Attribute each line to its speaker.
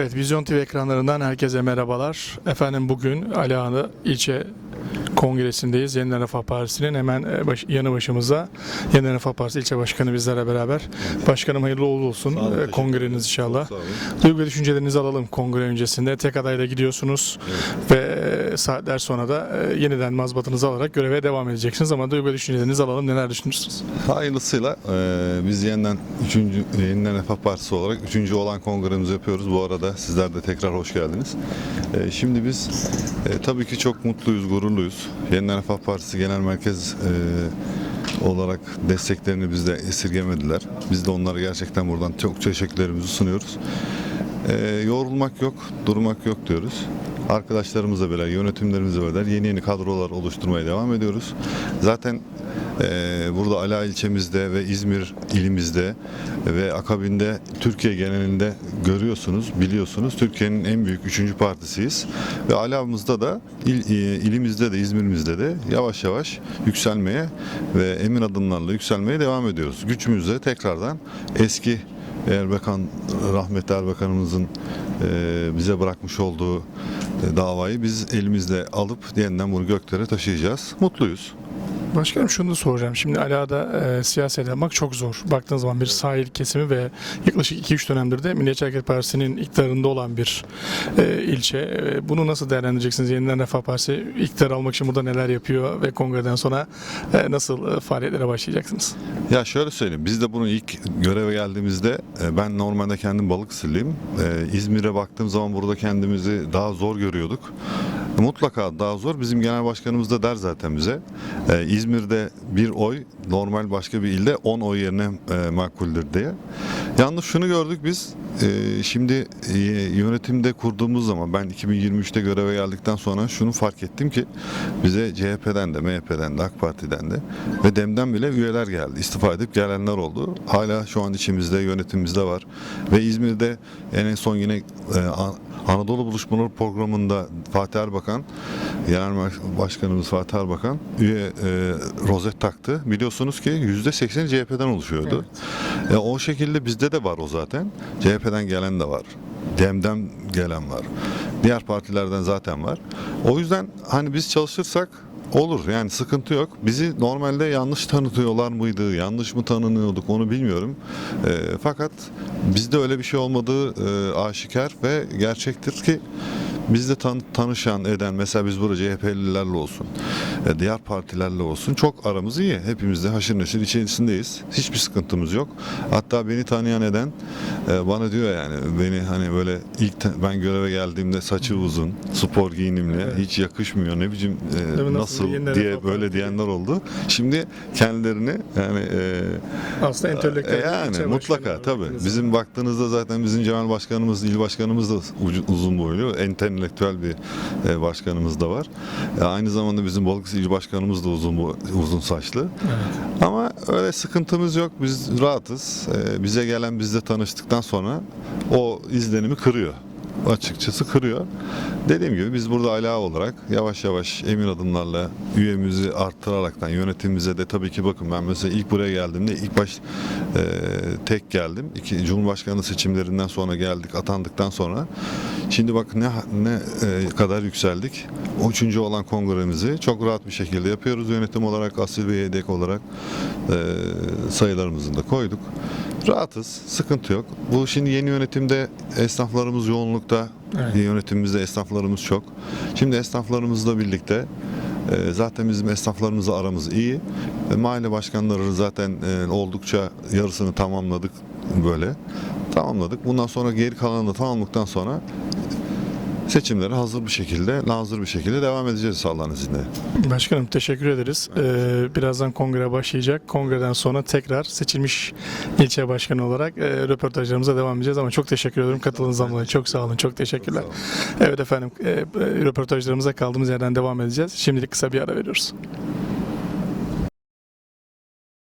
Speaker 1: Evet, Vizyon TV ekranlarından herkese merhabalar. Efendim bugün Aliağanı ilçe kongresindeyiz. Yeniden Refah Partisi'nin hemen e, baş- yanı başımızda Yeniden Refah Partisi ilçe başkanı bizlerle beraber. Başkanım hayırlı uğurlu olsun
Speaker 2: olun,
Speaker 1: e, kongreniz inşallah. Duygu ve düşüncelerinizi alalım kongre öncesinde. Tek adayla gidiyorsunuz ve e, saatler sonra da e, yeniden mazbatınızı alarak göreve devam edeceksiniz. Ama duygu düşüncelerinizi alalım. Neler düşünürsünüz?
Speaker 2: Hayırlısıyla e, biz yeniden üçüncü, yeniden Refah Partisi olarak üçüncü olan kongremizi yapıyoruz. Bu arada sizler de tekrar hoş geldiniz. E, şimdi biz tabii ki çok mutluyuz, gururluyuz. Yeniden Refah Partisi Genel Merkez olarak desteklerini bizde esirgemediler. Biz de onlara gerçekten buradan çok teşekkürlerimizi sunuyoruz. E, yorulmak yok, durmak yok diyoruz. Arkadaşlarımızla beraber, yönetimlerimizle beraber yeni yeni kadrolar oluşturmaya devam ediyoruz. Zaten e, burada Ala ilçemizde ve İzmir ilimizde ve akabinde Türkiye genelinde görüyorsunuz, biliyorsunuz. Türkiye'nin en büyük üçüncü partisiyiz. Ve Ala'mızda da il, e, ilimizde de İzmir'imizde de yavaş yavaş yükselmeye ve emin adımlarla yükselmeye devam ediyoruz. Gücümüzle tekrardan eski Erbakan, rahmetli Erbakan'ımızın e, bize bırakmış olduğu davayı biz elimizde alıp yeniden bunu göklere taşıyacağız. Mutluyuz.
Speaker 1: Başkanım şunu da soracağım. Şimdi Ala'da e, siyaset yapmak çok zor. Baktığınız zaman bir sahil kesimi ve yaklaşık 2-3 dönemdir de Milliyetçi Hareket Partisi'nin iktidarında olan bir e, ilçe. E, bunu nasıl değerlendireceksiniz? Yeniden Refah Partisi iktidar almak için burada neler yapıyor ve kongreden sonra e, nasıl e, faaliyetlere başlayacaksınız?
Speaker 2: Ya şöyle söyleyeyim, biz de bunu ilk göreve geldiğimizde e, ben normalde kendim Balıkesirliyim. E, İzmir'e baktığım zaman burada kendimizi daha zor görüyorduk. Mutlaka daha zor. Bizim genel başkanımız da der zaten bize. E, İzmir'de bir oy normal başka bir ilde 10 oy yerine e, makuldür diye. Yalnız şunu gördük biz. e, şimdi e, yönetimde kurduğumuz zaman ben 2023'te göreve geldikten sonra şunu fark ettim ki bize CHP'den de MHP'den de AK Parti'den de ve DEM'den bile üyeler geldi. İstifa edip gelenler oldu. Hala şu an içimizde yönetimimizde var. Ve İzmir'de en son yine e, An- Anadolu Buluşmaları programında Fatih Erbakan, Genel Mer- Başkanımız Fatih Erbakan üye e, rozet taktı. Biliyorsunuz ki %80'i CHP'den oluşuyordu. E, o şekilde bizde de var o zaten. CHP'den gelen de var. DEM'den gelen var. Diğer partilerden zaten var. O yüzden hani biz çalışırsak olur yani sıkıntı yok. Bizi normalde yanlış tanıtıyorlar mıydı, yanlış mı tanınıyorduk onu bilmiyorum. E, fakat bizde öyle bir şey olmadığı e, aşikar ve gerçektir ki bizde tan- tanışan eden mesela biz burada CHP'lilerle olsun, e, diğer partilerle olsun çok aramız iyi. Hepimiz de haşır neşir içerisindeyiz. Hiçbir sıkıntımız yok. Hatta beni tanıyan eden e, bana diyor yani beni hani böyle ilk ben göreve geldiğimde saçı uzun, spor giyinimli, hiç yakışmıyor ne biçim e,
Speaker 1: Tabii nasıl
Speaker 2: nasıl diye böyle diyenler oldu. Şimdi kendilerini yani e,
Speaker 1: Aslında entelektüel
Speaker 2: e, yani
Speaker 1: ilçe
Speaker 2: mutlaka tabii. Bizim baktığınızda zaten bizim genel başkanımız, il başkanımız da uzun boylu, entelektüel bir e, başkanımız da var. E, aynı zamanda bizim Balıkesir il başkanımız da uzun uzun saçlı. Ama öyle sıkıntımız yok. Biz rahatız. E, bize gelen bizle tanıştıktan sonra o izlenimi kırıyor. Açıkçası kırıyor. Dediğim gibi biz burada ala olarak yavaş yavaş emin adımlarla üyemizi arttıraraktan yönetimimize de tabii ki bakın ben mesela ilk buraya geldiğimde ilk baş e, tek geldim. İki, Cumhurbaşkanlığı seçimlerinden sonra geldik atandıktan sonra. Şimdi bak ne ne e, kadar yükseldik. Üçüncü olan kongremizi çok rahat bir şekilde yapıyoruz yönetim olarak, asil ve yedek olarak e, sayılarımızı da koyduk. Rahatız, sıkıntı yok. Bu şimdi yeni yönetimde esnaflarımız yoğunlukta,
Speaker 1: Evet.
Speaker 2: yönetimimizde esnaflarımız çok. Şimdi esnaflarımızla birlikte e, zaten bizim esnaflarımızla aramız iyi. E, mahalle başkanları zaten oldukça yarısını tamamladık böyle. Tamamladık. Bundan sonra geri kalanını da tamamladıktan sonra seçimlere hazır bir şekilde, hazır bir şekilde devam edeceğiz Allah'ın izniyle.
Speaker 1: Başkanım teşekkür ederiz. Ee, birazdan kongre başlayacak. Kongreden sonra tekrar seçilmiş ilçe başkanı olarak e, röportajlarımıza devam edeceğiz ama çok teşekkür ederim katıldığınızdan dolayı. Çok sağ olun, çok teşekkürler. Evet efendim, e, röportajlarımıza kaldığımız yerden devam edeceğiz. Şimdilik kısa bir ara veriyoruz.